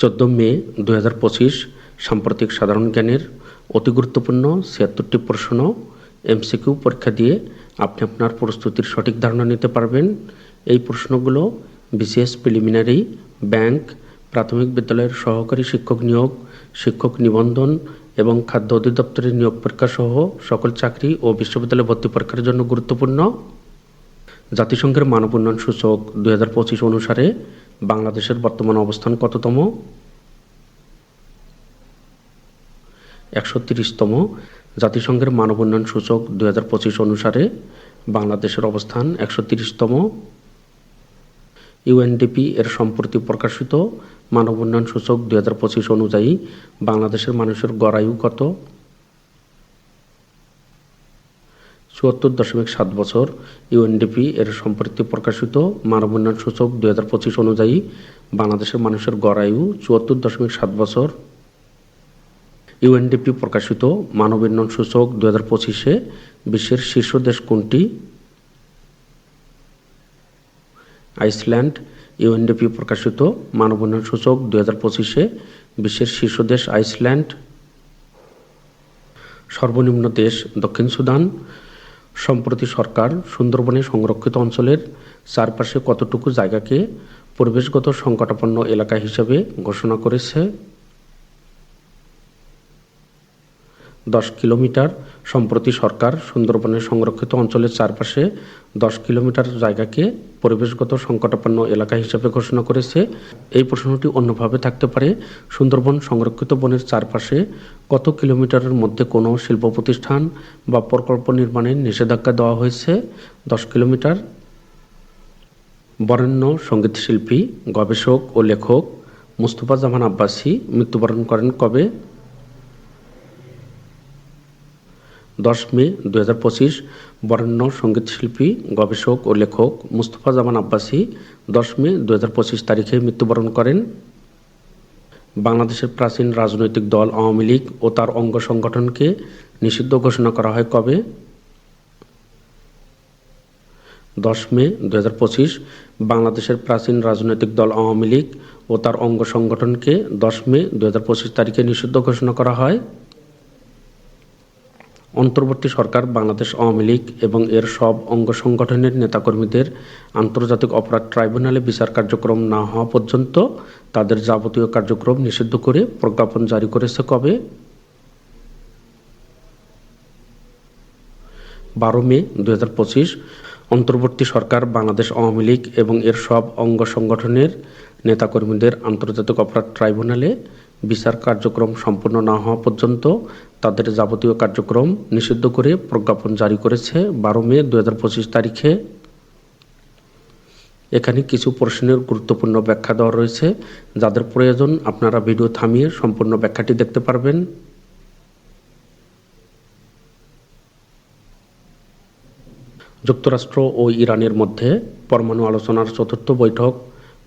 চোদ্দ মে দু হাজার পঁচিশ সাম্প্রতিক সাধারণ জ্ঞানের অতি গুরুত্বপূর্ণ ছিয়াত্তরটি প্রশ্ন এমসিকিউ পরীক্ষা দিয়ে আপনি আপনার প্রস্তুতির সঠিক ধারণা নিতে পারবেন। এই প্রশ্নগুলো বিসিএস প্রিলিমিনারি ব্যাংক, প্রাথমিক বিদ্যালয়ের সহকারী শিক্ষক নিয়োগ, শিক্ষক নিবন্ধন এবং খাদ্য অধিদপ্তরের নিয়োগ পরীক্ষা সহ সকল চাকরি ও বিশ্ববিদ্যালয় ভর্তি পরীক্ষার জন্য গুরুত্বপূর্ণ। জাতিসংঘের মানব উন্নয়ন সূচক দু হাজার পঁচিশ অনুসারে বাংলাদেশের বর্তমান অবস্থান কততম? একশো তিরিশতম জাতিসংঘের মানব উন্নয়ন সূচক দুই হাজার পঁচিশ অনুসারে বাংলাদেশের অবস্থান একশো তিরিশতম। ইউএনডিপি এর সম্প্রতি প্রকাশিত মানব উন্নয়ন সূচক দুই হাজার পঁচিশ অনুযায়ী বাংলাদেশের মানুষের গড়ায়ু কত? চুয়াত্তর দশমিক সাত বছর ইউএনডিপি এর সম্প্রতি প্রকাশিত মানব উন্নয়ন সূচক দুই হাজার পঁচিশ অনুযায়ী বাংলাদেশের মানুষের গড়ায়ু চুয়াত্তর দশমিক সাত বছর। ইউএনডিপি প্রকাশিত মানব উন্নয়ন সূচক দু হাজার পঁচিশে বিশ্বের শীর্ষ দেশ কোনটি? আইসল্যান্ড। ইউএনডিপি প্রকাশিত মানব উন্নয়ন সূচক দু হাজার পঁচিশে বিশ্বের শীর্ষ দেশ আইসল্যান্ড। সর্বনিম্ন দেশ দক্ষিণ সুদান। সম্প্রতি সরকার সুন্দরবনে সংরক্ষিত অঞ্চলের চারপাশে কতটুকু জায়গাকে পরিবেশগত সংকটাপন্ন এলাকা হিসেবে ঘোষণা করেছে? দশ কিলোমিটার সম্প্রতি সরকার সুন্দরবনের সংরক্ষিত অঞ্চলের চারপাশে দশ কিলোমিটার জায়গাকে পরিবেশগত সংকটাপন্ন এলাকা হিসেবে ঘোষণা করেছে। এই প্রশ্নটি অন্যভাবে থাকতে পারে। সুন্দরবন সংরক্ষিত বনের চারপাশে কত কিলোমিটারের মধ্যে কোনো শিল্প প্রতিষ্ঠান বা প্রকল্প নির্মাণের নিষেধাজ্ঞা দেওয়া হয়েছে? দশ কিলোমিটার বরেণ্য সঙ্গীতশিল্পী, গবেষক ও লেখক মুস্তফা জামান আব্বাসী মৃত্যুবরণ করেন কবে? দশ মে দু হাজার পঁচিশ বরেণ্য সঙ্গীতশিল্পী, গবেষক ও লেখক মুস্তফা জামান আব্বাসী দশ মে দু হাজার পঁচিশ তারিখে মৃত্যুবরণ করেন। বাংলাদেশের প্রাচীন রাজনৈতিক দল আওয়ামী লীগ ও তার অঙ্গ সংগঠনকে নিষিদ্ধ ঘোষণা করা হয় কবে? দশ মে দু হাজার পঁচিশ বাংলাদেশের প্রাচীন রাজনৈতিক দল আওয়ামী লীগ ও তার অঙ্গ সংগঠনকে দশ মে দু হাজার পঁচিশ তারিখে নিষিদ্ধ ঘোষণা করা হয়। অন্তর্বর্তী সরকার, বাংলাদেশ আওয়ামী লীগ এবং এর সব অঙ্গ সংগঠনের নেতাকর্মীদের আন্তর্জাতিক অপরাধ ট্রাইব্যুনালে বিচার কার্যক্রম না হওয়া পর্যন্ত তাদের যাবতীয় কার্যক্রম নিষিদ্ধ করে প্রজ্ঞাপন জারি করেছে কবে? বারো মে দু হাজার পঁচিশ। অন্তর্বর্তী সরকার, বাংলাদেশ আওয়ামী লীগ এবং এর সব অঙ্গ সংগঠনের নেতাকর্মীদের আন্তর্জাতিক অপরাধ ট্রাইব্যুনালে বিচার কার্যক্রম সম্পূর্ণ না হওয়া পর্যন্ত তাদের যাবতীয় কার্যক্রম নিষিদ্ধ করে প্রজ্ঞাপন জারি করেছে বারো মে দু হাজার পঁচিশ তারিখে। এখানে কিছু প্রশ্নের গুরুত্বপূর্ণ ব্যাখ্যা দেওয়া রয়েছে, যাদের প্রয়োজন আপনারা ভিডিও থামিয়ে সম্পূর্ণ ব্যাখ্যাটি দেখতে পারবেন। যুক্তরাষ্ট্র ও ইরানের মধ্যে পরমাণু আলোচনার চতুর্থ বৈঠক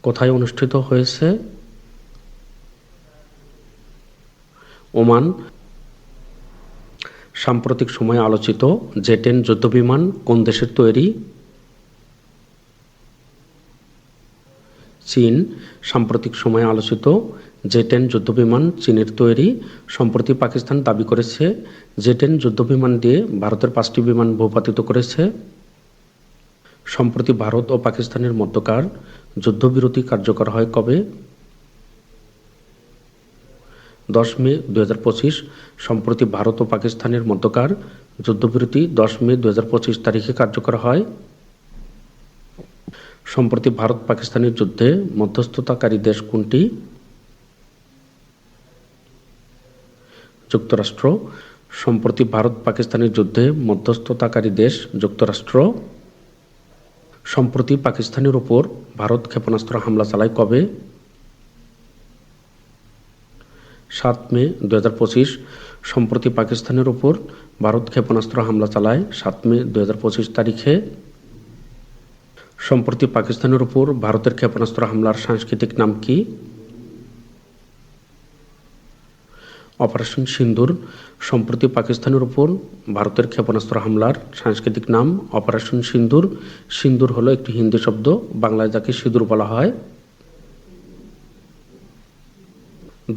কোথায় অনুষ্ঠিত হয়েছে? ওমান সাম্প্রতিক সময়ে আলোচিত জেটেন যুদ্ধবিমান কোন দেশের তৈরি? চীন। সাম্প্রতিক সময়ে আলোচিত জেটেন যুদ্ধবিমান চীনের তৈরি। সম্প্রতি পাকিস্তান দাবি করেছে জেটেন যুদ্ধবিমান দিয়ে ভারতের পাঁচটি বিমান ভূপাতিত করেছে। সম্প্রতি ভারত ও পাকিস্তানের মধ্যকার যুদ্ধবিরতি কার্যকর হয় কবে? দশ মে দু হাজার পঁচিশ, সম্প্রতি ভারত ও পাকিস্তানের মধ্যকার যুদ্ধবিরতি দশ মে দু হাজার পঁচিশ তারিখে কার্যকর হয়। সম্প্রতি ভারত পাকিস্তানের যুদ্ধে মধ্যস্থতাকারী দেশ কোনটি? যুক্তরাষ্ট্র। সম্প্রতি ভারত পাকিস্তানের যুদ্ধে মধ্যস্থতাকারী দেশ যুক্তরাষ্ট্র। সম্প্রতি পাকিস্তানের ওপর ভারত ক্ষেপণাস্ত্র হামলা চালায় কবে? সাত মে দু হাজার পঁচিশ, সম্প্রতি পাকিস্তানের ওপর ভারত ক্ষেপণাস্ত্র হামলা চালায় সাত মে দু হাজার পঁচিশ তারিখে। সম্প্রতি পাকিস্তানের উপর ভারতের ক্ষেপণাস্ত্র হামলার সাংস্কৃতিক নাম কি? অপারেশন সিন্দুর, সম্প্রতি পাকিস্তানের উপর ভারতের ক্ষেপণাস্ত্র হামলার সাংস্কৃতিক নাম অপারেশন সিন্দুর। সিন্দুর হলো একটি হিন্দি শব্দ, বাংলায় যাকে সিঁদুর বলা হয়।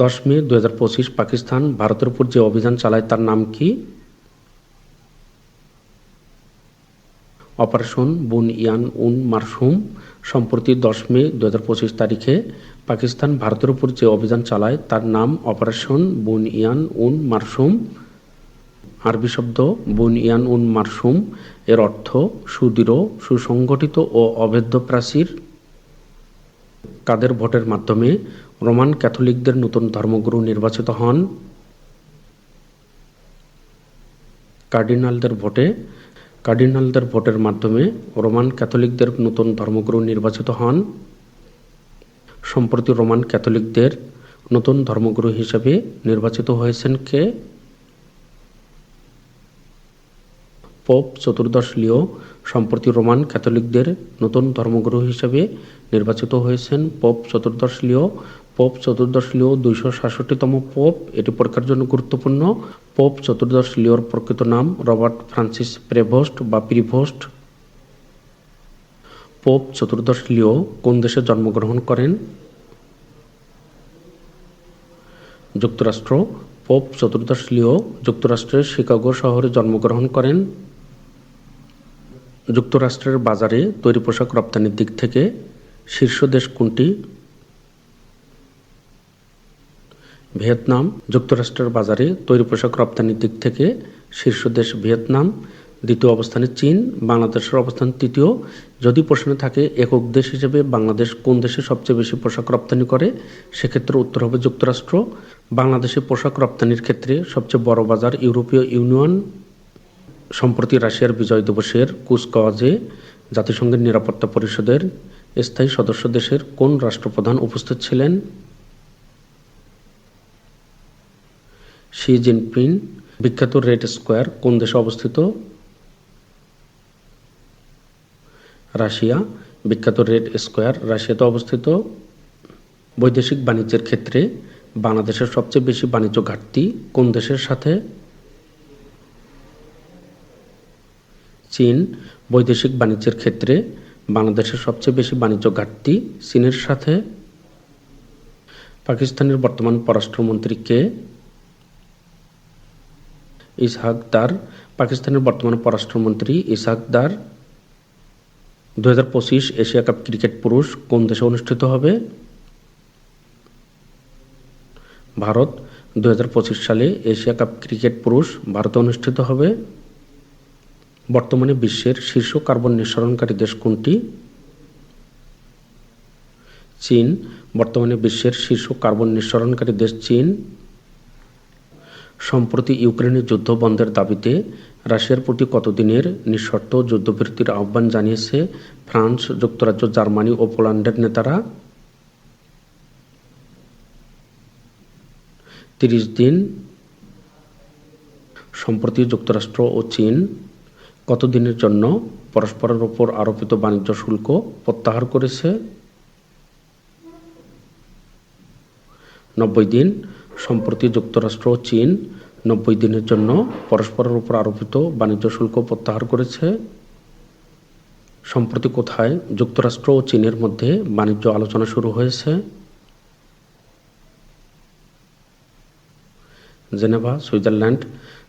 দশ মে দু হাজার পঁচিশ পাকিস্তান, ভারতের উপর যে অভিযান চালায় তার নাম কি? অপারেশন বুন ইয়ান উন মারসুম। সম্প্রতি দশ মে দু হাজার পঁচিশ তারিখে পাকিস্তান, ভারতের উপর যে অভিযান চালায় তার নাম অপারেশন বুন ইয়ান উন মারসুম। আরবি শব্দ বুন ইয়ান উন মারসুম। এর অর্থ সুদৃঢ়, সুসংগঠিত ও অভেদ্য প্রাচীর। কাদের ভোটের মাধ্যমে রোমান ক্যাথলিকদের নতুন ধর্মগুরু নির্বাচিত হন। কার্ডিনালদের ভোটে, কার্ডিনালদের ভোটের মাধ্যমে রোমান ক্যাথলিকদের নতুন ধর্মগুরু নির্বাচিত হন। সম্প্রতি রোমান ক্যাথলিকদের নতুন ধর্মগুরু হিসেবে নির্বাচিত হয়েছেন কে? পোপ চতুর্দশ লিও সম্প্রতি রোমান ক্যাথলিকদের নতুন ধর্মগুরু হিসেবে নির্বাচিত হয়েছেন। পোপ চতুর্দশ লিও, পোপ চতুর্দশ লিও দুইশো সাতষট্টিতম পোপ, এটি পরীক্ষার জন্য গুরুত্বপূর্ণ। পোপ চতুর্দশ লিওর প্রকৃত নাম রবার্ট ফ্রান্সিস প্রেভোস্ট বা প্রিভোস্ট। পোপ চতুর্দশ লিও কোন দেশে জন্মগ্রহণ করেন? যুক্তরাষ্ট্র। পোপ চতুর্দশ লিও যুক্তরাষ্ট্রের শিকাগো শহরে জন্মগ্রহণ করেন। যুক্তরাষ্ট্রের বাজারে তৈরি পোশাক রপ্তানির দিক থেকে শীর্ষ দেশ কোনটি? ভিয়েতনাম। যুক্তরাষ্ট্রের বাজারে তৈরি পোশাক রপ্তানির দিক থেকে শীর্ষ দেশ ভিয়েতনাম। দ্বিতীয় অবস্থানে চীন। বাংলাদেশের অবস্থান তৃতীয়। যদি প্রশ্নে থাকে একক দেশ হিসেবে বাংলাদেশ কোন দেশে সবচেয়ে বেশি পোশাক রপ্তানি করে, সেক্ষেত্রে উত্তর হবে যুক্তরাষ্ট্র। বাংলাদেশে পোশাক রপ্তানির ক্ষেত্রে সবচেয়ে বড় বাজার ইউরোপীয় ইউনিয়ন। সম্প্রতি রাশিয়ার বিজয় দিবসের কুচকাওয়াজে জাতিসংঘের নিরাপত্তা পরিষদের স্থায়ী সদস্য দেশের কোন রাষ্ট্রপ্রধান উপস্থিত ছিলেন? শি জিনপিং, বিখ্যাত রেড স্কোয়ার কোন দেশে অবস্থিত? রাশিয়া, বিখ্যাত রেড স্কোয়ার রাশিয়াতে অবস্থিত। বৈদেশিক বাণিজ্যের ক্ষেত্রে বাংলাদেশের সবচেয়ে বেশি বাণিজ্য ঘাটতি কোন দেশের সাথে? চীন বৈদেশিক বাণিজ্যের ক্ষেত্রে বাংলাদেশের সবচেয়ে বেশি বাণিজ্য ঘাটতি চীনের সাথে। পাকিস্তানের বর্তমান পররাষ্ট্রমন্ত্রী কে? ইসহাক দার। পাকিস্তানের বর্তমান পররাষ্ট্রমন্ত্রী ইসহাক দার। দু হাজার পঁচিশ এশিয়া কাপ ক্রিকেট পুরুষ কোন দেশে অনুষ্ঠিত হবে? ভারত। দু হাজার পঁচিশ সালে এশিয়া কাপ ক্রিকেট পুরুষ ভারতে অনুষ্ঠিত হবে। বর্তমানে বিশ্বের শীর্ষ কার্বন নিঃসরণকারী দেশ কোনটি? চীন। বর্তমানে বিশ্বের শীর্ষ কার্বন নিঃসরণকারী দেশ চীন। সম্প্রতি ইউক্রেনের যুদ্ধ বন্ধের দাবিতে রাশিয়ার প্রতি কতদিনের নিঃশর্ত যুদ্ধবিরতির আহ্বান জানিয়েছে ফ্রান্স, যুক্তরাজ্য, জার্মানি ও পোল্যান্ডের নেতারা। তিরিশ দিন। সম্প্রতি যুক্তরাষ্ট্র ও চীন কতদিনের জন্য পরস্পরের ওপর আরোপিত বাণিজ্য শুল্ক প্রত্যাহার করেছে? নব্বই দিন, সম্প্রতি যুক্তরাষ্ট্র ও চীন নব্বই দিনের জন্য পরস্পরের উপর আরোপিত বাণিজ্য শুল্ক প্রত্যাহার করেছে। সম্প্রতি কোথায় যুক্তরাষ্ট্র ও চীনের মধ্যে বাণিজ্য আলোচনা শুরু হয়েছে? জেনেভা, সুইজারল্যান্ড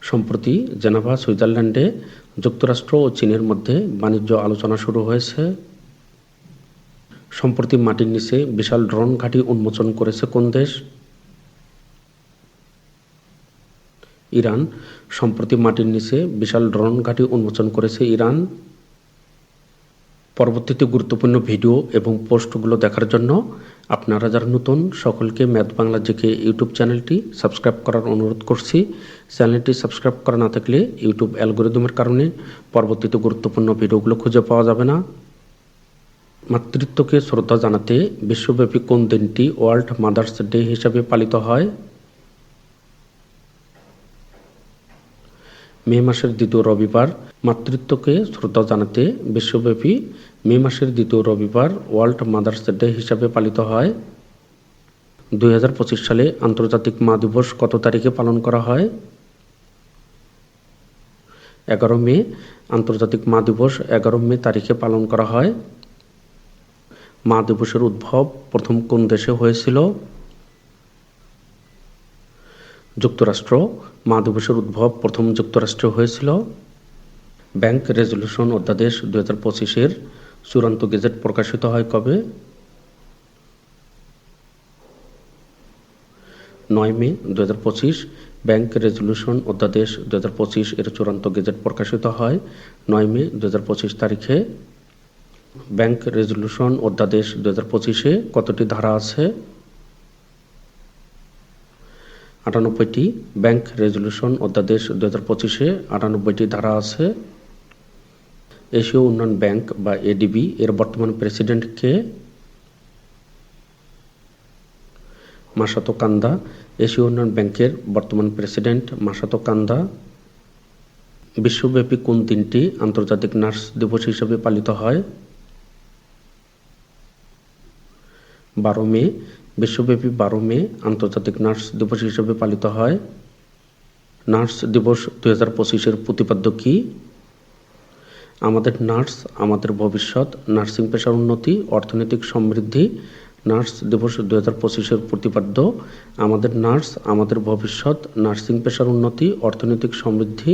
সম্প্রতি জেনেভা, সুইজারল্যান্ডে যুক্তরাষ্ট্র ও চীনের মধ্যে বাণিজ্য আলোচনা শুরু হয়েছে। সম্প্রতি মাটির নিচে বিশাল ড্রোন ঘাঁটি উন্মোচন করেছে কোন দেশ? ইরান। সম্প্রতি মাটির নিচে বিশাল ড্রোন ঘাঁটি উন্মোচন করেছে ইরান। পরবর্তীতে গুরুত্বপূর্ণ ভিডিও এবং পোস্টগুলো দেখার জন্য আপনারা যারা নতুন, সকলকে ম্যাথ বাংলা জেকে ইউটিউব চ্যানেলটি সাবস্ক্রাইব করার অনুরোধ করছি। চ্যানেলটি সাবস্ক্রাইব করা না থাকলে ইউটিউব অ্যালগোরিদমের কারণে পরবর্তীতে গুরুত্বপূর্ণ ভিডিওগুলো খুঁজে পাওয়া যাবে না। মাতৃত্বকে শ্রদ্ধা জানাতে বিশ্বব্যাপী কোন দিনটি ওয়ার্ল্ড মাদার্স ডে হিসাবে পালিত হয়? মে মাসের দ্বিতীয় রবিবার মাতৃত্বকে শ্রদ্ধা জানাতে বিশ্বব্যাপী মে মাসের দ্বিতীয় রবিবার ওয়ার্ল্ড মাদার্স ডে হিসাবে পালিত হয়। দুই হাজার পঁচিশ সালে আন্তর্জাতিক মা দিবস কত তারিখে পালন করা হয়? এগারো মে, আন্তর্জাতিক মা দিবস এগারো মে তারিখে পালন করা হয়। মা দিবসের উদ্ভব প্রথম কোন দেশে হয়েছিল? যুক্তরাষ্ট্র। মা দিবসের উদ্ভব প্রথম যুক্তরাষ্ট্রে হয়েছিল। ব্যাংক রেজলিউশন অধ্যাদেশ দুই হাজার পঁচিশের চূড়ান্ত গেজেট প্রকাশিত হয় কবে? নয় মে দু হাজার পঁচিশ, ব্যাংক রেজলিউশন অধ্যাদেশ দু হাজার পঁচিশ এর চূড়ান্ত গেজেট প্রকাশিত হয় নয় মে দু হাজার পঁচিশ তারিখে। ব্যাংক রেজলিউশন অধ্যাদেশ দু হাজার পঁচিশে কতটি ধারা আছে? আটানব্বইটি। ব্যাংক রেজলিউশন অধ্যাদেশ দু হাজার পঁচিশে আটানব্বইটি ধারা আছে। এশীয় উন্নয়ন ব্যাংক বা এডিবি এর বর্তমান প্রেসিডেন্ট কে? মাসাতো কান্দা, এশীয় উন্নয়ন ব্যাংকের বর্তমান প্রেসিডেন্ট মাসাতো কান্দা। বিশ্বব্যাপী কোন দিনটি আন্তর্জাতিক নার্স দিবস হিসেবে পালিত হয়? বারো মে, বিশ্বব্যাপী বারো মে আন্তর্জাতিক নার্স দিবস হিসেবে পালিত হয়। নার্স দিবস দু হাজার পঁচিশের প্রতিপাদ্য কী? আমাদের নার্স, আমাদের ভবিষ্যৎ, নার্সিং পেশার উন্নতি, অর্থনৈতিক সমৃদ্ধি, নার্স দিবস দু হাজার পঁচিশের প্রতিপাদ্য, আমাদের নার্স, আমাদের ভবিষ্যৎ, নার্সিং পেশার উন্নতি, অর্থনৈতিক সমৃদ্ধি,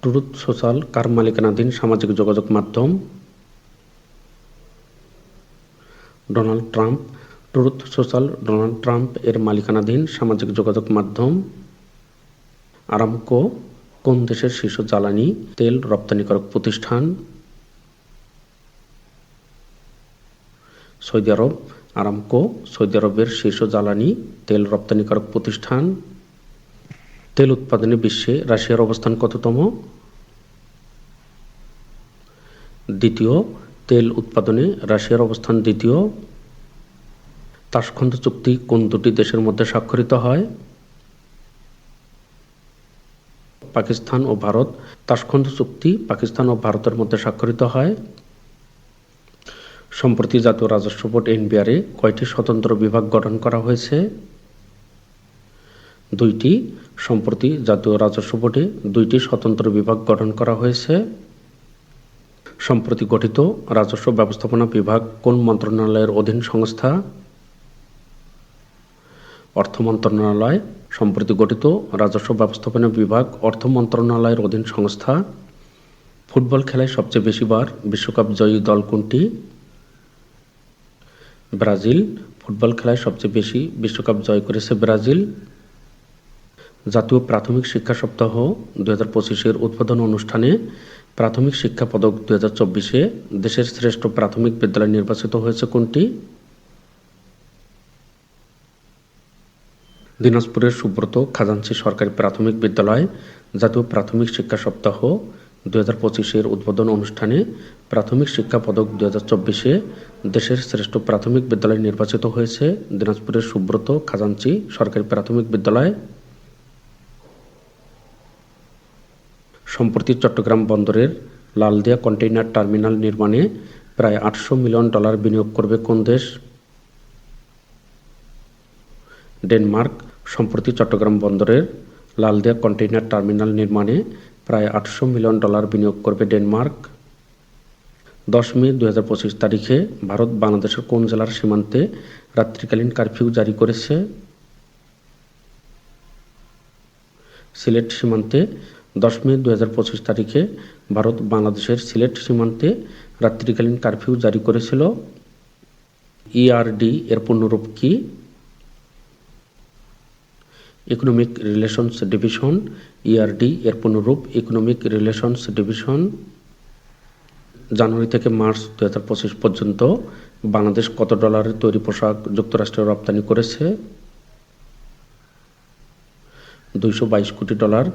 ট্রুথ সোশ্যাল, কার মালিকানাধীন সামাজিক যোগাযোগ মাধ্যম, Donald Trump, Truth Social, Donald Trump এর মালিকানাধীন সামাজিক যোগাযোগ মাধ্যম, আরামকো কোন দেশের শীর্ষ জ্বালানি তেল রপ্তানিকারক প্রতিষ্ঠান? সৌদি আরব, আরামকো, সৌদি আরবের শীর্ষ জ্বালানি তেল রপ্তানিকারক প্রতিষ্ঠান। তেল উৎপাদনে বিশ্বে রাশিয়ার অবস্থান কততম? দ্বিতীয়, তেল উৎপাদনে রাশিয়ার অবস্থান দ্বিতীয়। তাসখন্দ চুক্তি কোন দুটি দেশের মধ্যে স্বাক্ষরিত হয়? পাকিস্তান ও ভারত তাসখন্দ চুক্তি পাকিস্তান ও ভারতের মধ্যে স্বাক্ষরিত হয়। সম্প্রতি জাতীয় রাজস্ব বোর্ড এনবিআরে কয়টি স্বতন্ত্র বিভাগ গঠন করা হয়েছে? দুইটি। সম্প্রতি জাতীয় রাজস্ব বোর্ডে দুইটি স্বতন্ত্র বিভাগ গঠন করা হয়েছে। সম্প্রতি গঠিত রাজস্ব ব্যবস্থাপনা বিভাগ কোন মন্ত্রণালয়ের অধীন সংস্থা? অর্থ মন্ত্রণালয় সম্প্রতি গঠিত রাজস্ব ব্যবস্থাপনা বিভাগ অর্থ মন্ত্রণালয়ের অধীন সংস্থা। ফুটবল খেলায় সবচেয়ে বেশিবার বিশ্বকাপ জয়ী দল কোনটি? ব্রাজিল। ফুটবল খেলায় সবচেয়ে বেশি বিশ্বকাপ জয় করেছে ব্রাজিল। জাতীয় প্রাথমিক শিক্ষা সপ্তাহ দু হাজার পঁচিশের উদ্বোধন অনুষ্ঠানে প্রাথমিক শিক্ষা পদক দু হাজার চব্বিশে দেশের শ্রেষ্ঠ প্রাথমিক বিদ্যালয় নির্বাচিত হয়েছে কোনটি? দিনাজপুরের সুব্রত খাজাঞ্চি সরকারি প্রাথমিক বিদ্যালয় জাতীয় প্রাথমিক শিক্ষা সপ্তাহ দু হাজার পঁচিশের উদ্বোধন অনুষ্ঠানে প্রাথমিক শিক্ষা পদক দু হাজার চব্বিশে দেশের শ্রেষ্ঠ প্রাথমিক বিদ্যালয় নির্বাচিত হয়েছে দিনাজপুরের সুব্রত খাজাঞ্চি সরকারি প্রাথমিক বিদ্যালয়। সম্প্রতি চট্টগ্রাম বন্দরের লালদিয়া কন্টেইনার টার্মিনাল নির্মাণে প্রায় আটশো মিলিয়ন ডলার বিনিয়োগ করবে কোন দেশ? ডেনমার্ক সম্প্রতি চট্টগ্রাম বন্দরের লালদিয়া কন্টেইনার টার্মিনাল নির্মাণে প্রায় আটশো মিলিয়ন ডলার বিনিয়োগ করবে ডেনমার্ক। দশ মে দু হাজার পঁচিশ তারিখে ভারত বাংলাদেশের কোন জেলার সীমান্তে রাত্রিকালীন কারফিউ জারি করেছে? সিলেট সীমান্তে দশ মে দু হাজার পঁচিশ তারিখে ভারত বাংলাদেশের সিলেট সীমান্তে রাত্রিকালীন কারফিউ জারি করেছিল। ইআরডি এর পূর্ণরূপ কি? ইকোনমিক রিলেশনস ডিভিশন ইআরডি এর পূর্ণরূপ ইকোনমিক রিলেশনস ডিভিশন জানুয়ারি থেকে মার্চ দু পঁচিশ পর্যন্ত বাংলাদেশ কত ডলারের তৈরি পোশাক যুক্তরাষ্ট্রে রপ্তানি করেছে? দুইশো বাইশ কোটি ডলার।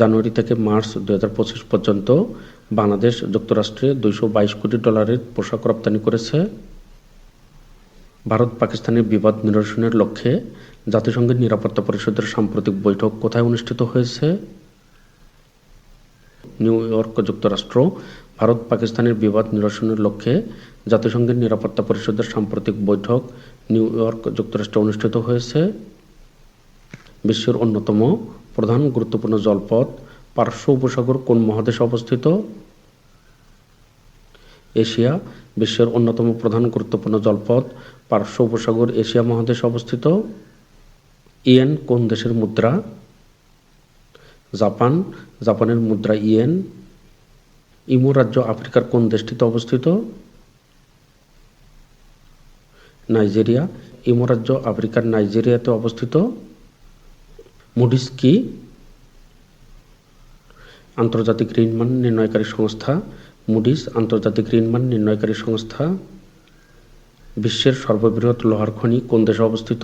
জানুয়ারি থেকে মার্চ দু পঁচিশ পর্যন্ত বাংলাদেশ যুক্তরাষ্ট্রে দুইশো বাইশ কোটি ডলারের পোশাক রপ্তানি করেছে। ভারত পাকিস্তানের বিবাদ নিরসনের লক্ষ্যে জাতিসংঘের নিরাপত্তা পরিষদের সাম্প্রতিক বৈঠক কোথায় অনুষ্ঠিত হয়েছে? নিউ ইয়র্ক যুক্তরাষ্ট্র, ভারত পাকিস্তানের বিবাদ নিরসনের লক্ষ্যে জাতিসংঘের নিরাপত্তা পরিষদের সাম্প্রতিক বৈঠক নিউ ইয়র্ক যুক্তরাষ্ট্রে অনুষ্ঠিত হয়েছে। বিশ্বের অন্যতম প্রধান গুরুত্বপূর্ণ জলপথ পার্শ্ব উপসাগর কোন মহাদেশে অবস্থিত? এশিয়া, বিশ্বের অন্যতম প্রধান গুরুত্বপূর্ণ জলপথ, পার্শ্ব উপসাগর এশিয়া মহাদেশে অবস্থিত। ইয়েন কোন দেশের মুদ্রা? জাপান, জাপানের মুদ্রা ইয়েন। ইমো রাজ্য আফ্রিকার কোন দেশটিতে অবস্থিত? নাইজেরিয়া, ইমো রাজ্য আফ্রিকার নাইজেরিয়াতে অবস্থিত। মুডিস কি আন্তর্জাতিক ঋণমান নির্ণয়কারী সংস্থা। মুডিস আন্তর্জাতিক ঋণমান নির্ণয়কারী সংস্থা, বিশ্বের সর্ববৃহৎ লোহার খনি কোন দেশে অবস্থিত?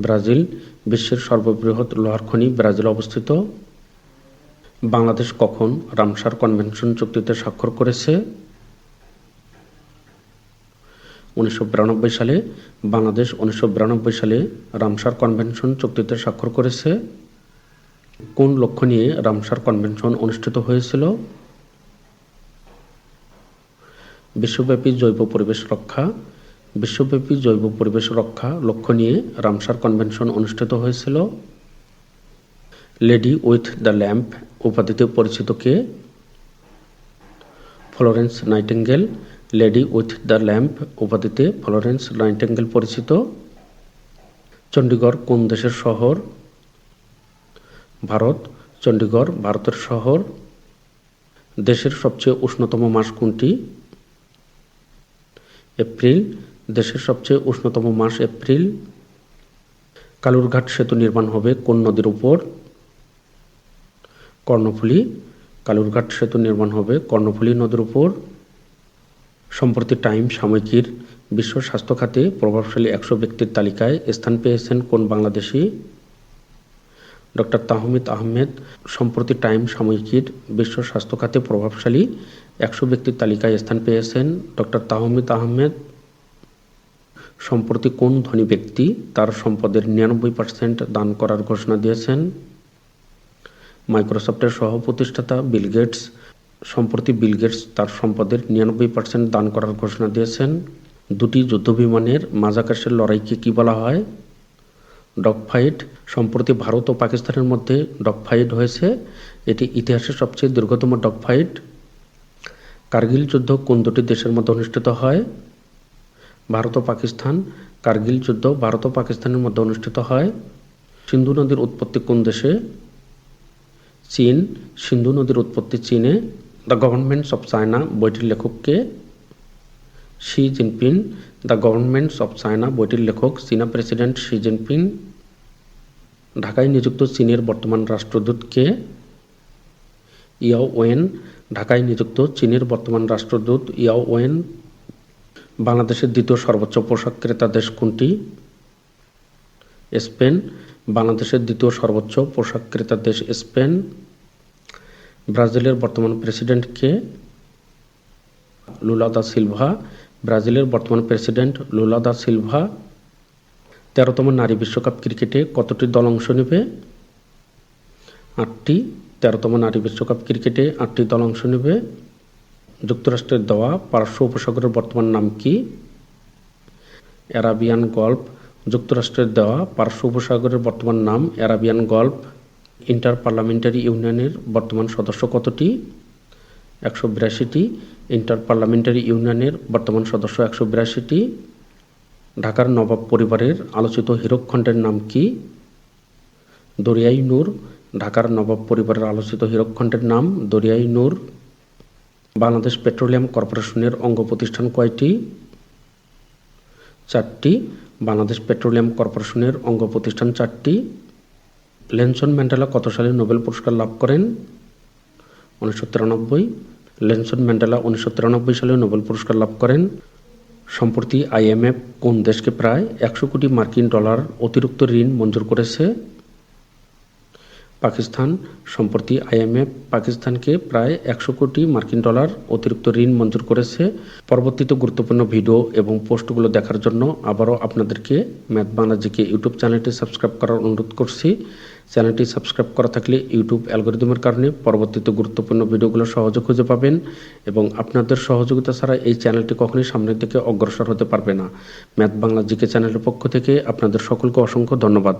ব্রাজিল, বিশ্বের সর্ববৃহৎ লোহার খনি ব্রাজিল অবস্থিত। বাংলাদেশ কখন রামসার কনভেনশন চুক্তিতে স্বাক্ষর করেছে? উনিশশো বিরানব্বই সালে বাংলাদেশ উনিশশো বিরানব্বই সালে রামসার কনভেনশন চুক্তিতে স্বাক্ষর করেছে। কোন লক্ষ্য নিয়ে রামসার কনভেনশন অনুষ্ঠিত হয়েছিল? বিশ্বব্যাপী জৈব পরিবেশ রক্ষা। বিশ্বব্যাপী জৈব পরিবেশ রক্ষা লক্ষ্য নিয়ে রামসার কনভেনশন অনুষ্ঠিত হয়েছিল। লেডি উইথ দ্য ল্যাম্প উপাধিতে পরিচিত কে? Florence Nightingale. Lady with the lamp উপাধিতে Florence Nightingale পরিচিত। চণ্ডীগড় কোন দেশের শহর? ভারত চণ্ডীগড় ভারতের শহর, দেশের সবচেয়ে উষ্ণতম মাস কোনটি? এপ্রিল, দেশের সবচেয়ে উষ্ণতম মাস এপ্রিল। কালুরঘাট সেতু নির্মাণ হবে কোন নদীর উপর? কর্ণফুলী, কালুরঘাট সেতু নির্মাণ হবে কর্ণফুলী নদীর উপর। সম্প্রতি টাইম সাময়িকীর বিশ্ব স্বাস্থ্য খাতে প্রভাবশালী একশো ব্যক্তির তালিকায় স্থান পেয়েছেন কোন বাংলাদেশি? ডক্টর তাহমিদ আহমেদ, সম্প্রতি টাইম সাময়িকীর বিশ্ব স্বাস্থ্য খাতে প্রভাবশালী একশো ব্যক্তির তালিকায় স্থান পেয়েছেন ডক্টর তাহমিদ আহমেদ। সম্প্রতি কোন ধনী ব্যক্তি তার সম্পদের নিরানব্বই পার্সেন্ট দান করার ঘোষণা দিয়েছেন? মাইক্রোসফটের সহ প্রতিষ্ঠাতা বিল গেটস, সম্প্রতি বিল গেটস তার সম্পদের নিরানব্বই পার্সেন্ট দান করার ঘোষণা দিয়েছেন। দুটি যুদ্ধবিমানের মাঝাকাশের লড়াইকে কি বলা হয়? ডগ ফাইট সম্প্রতি ভারত ও পাকিস্তানের মধ্যে ডগ ফাইট হয়েছে। এটি ইতিহাসের সবচেয়ে দীর্ঘতম ডগ ফাইট কার্গিল যুদ্ধ কোন দুটি দেশের মধ্যে অনুষ্ঠিত হয়? ভারত ও পাকিস্তান। কার্গিল যুদ্ধ ভারত ও পাকিস্তানের মধ্যে অনুষ্ঠিত হয়। সিন্ধু নদীর উৎপত্তি কোন দেশে? চীন। সিন্ধু নদীর উৎপত্তি চীনে। দ্য গভর্নমেন্টস অফ চায়না বইটির লেখককে Xi Jinping. The governments of China বইটির লেখক, চীনা প্রেসিডেন্ট শি জিনপিং ঢাকায় নিযুক্ত চীনের বর্তমান রাষ্ট্রদূতকে ইয়াও ওয়েন, ঢাকায় নিযুক্ত চীনের বর্তমান রাষ্ট্রদূত ইয়াও ওয়েন। বাংলাদেশের দ্বিতীয় সর্বোচ্চ পোশাক ক্রেতা দেশ কোনটি? স্পেন। বাংলাদেশের দ্বিতীয় সর্বোচ্চ পোশাক ক্রেতা দেশ স্পেন। ব্রাজিলের বর্তমান প্রেসিডেন্ট কে? Lula da Silva. ব্রাজিলের বর্তমান প্রেসিডেন্ট লুলা দা সিলভা তেরোতম নারী বিশ্বকাপ ক্রিকেটে কতটি দল অংশ নেবে? আটটি। তেরোতম নারী বিশ্বকাপ ক্রিকেটে আটটি দল অংশ নেবে। যুক্তরাষ্ট্রের দেওয়া পারস্য উপসাগরের বর্তমান নাম কি? Arabian Gulf. যুক্তরাষ্ট্রের দেওয়া পারস্য উপসাগরের বর্তমান নাম অ্যারাবিয়ান গল্ফ। ইন্টার পার্লামেন্টারি ইউনিয়নের বর্তমান সদস্য কতটি? একশো বিরাশিটি। ইন্টার পার্লামেন্টারি ইউনিয়নের বর্তমান সদস্য একশো বিরাশিটি, ঢাকার নবাব পরিবারের আলোচিত হীরকখণ্ডের নাম কি? দরিয়াই নূর, ঢাকার নবাব পরিবারের আলোচিত হীরকখণ্ডের নাম দরিয়াই নূর। বাংলাদেশ পেট্রোলিয়াম কর্পোরেশনের অঙ্গ প্রতিষ্ঠান কয়টি? চারটি। বাংলাদেশ পেট্রোলিয়াম কর্পোরেশনের অঙ্গ প্রতিষ্ঠান চারটি। লেনসন ম্যান্ডেলা কত সালে নোবেল পুরস্কার লাভ করেন? উনিশশো তিরানব্বই। লেনসন ম্যান্ডেলা উনিশশো তিরানব্বই সালে নোবেল পুরস্কার লাভ করেন। সম্প্রতি আইএমএফ কোন দেশকে প্রায় একশো কোটি মার্কিন ডলার অতিরিক্ত ঋণ মঞ্জুর করেছে পাকিস্তান সম্প্রতি আইএমএফ পাকিস্তানকে প্রায় একশো কোটি মার্কিন ডলার অতিরিক্ত ঋণ মঞ্জুর করেছে। পরবর্তীতে গুরুত্বপূর্ণ ভিডিও এবং পোস্টগুলো দেখার জন্য আবারও আপনাদেরকে ম্যাথ বাংলাজিকে ইউটিউব চ্যানেলটি সাবস্ক্রাইব করার অনুরোধ করছি। চ্যানেলটি সাবস্ক্রাইব করা থাকলে ইউটিউব অ্যালগোরিদমের কারণে পরবর্তীতে গুরুত্বপূর্ণ ভিডিওগুলো সহজে খুঁজে পাবেন এবং আপনাদের সহযোগিতা ছাড়া এই চ্যানেলটি কখনোই সামনের দিকে অগ্রসর হতে পারবে না। ম্যাথ বাংলা জিকে চ্যানেলের পক্ষ থেকে আপনাদের সকলকে অসংখ্য ধন্যবাদ।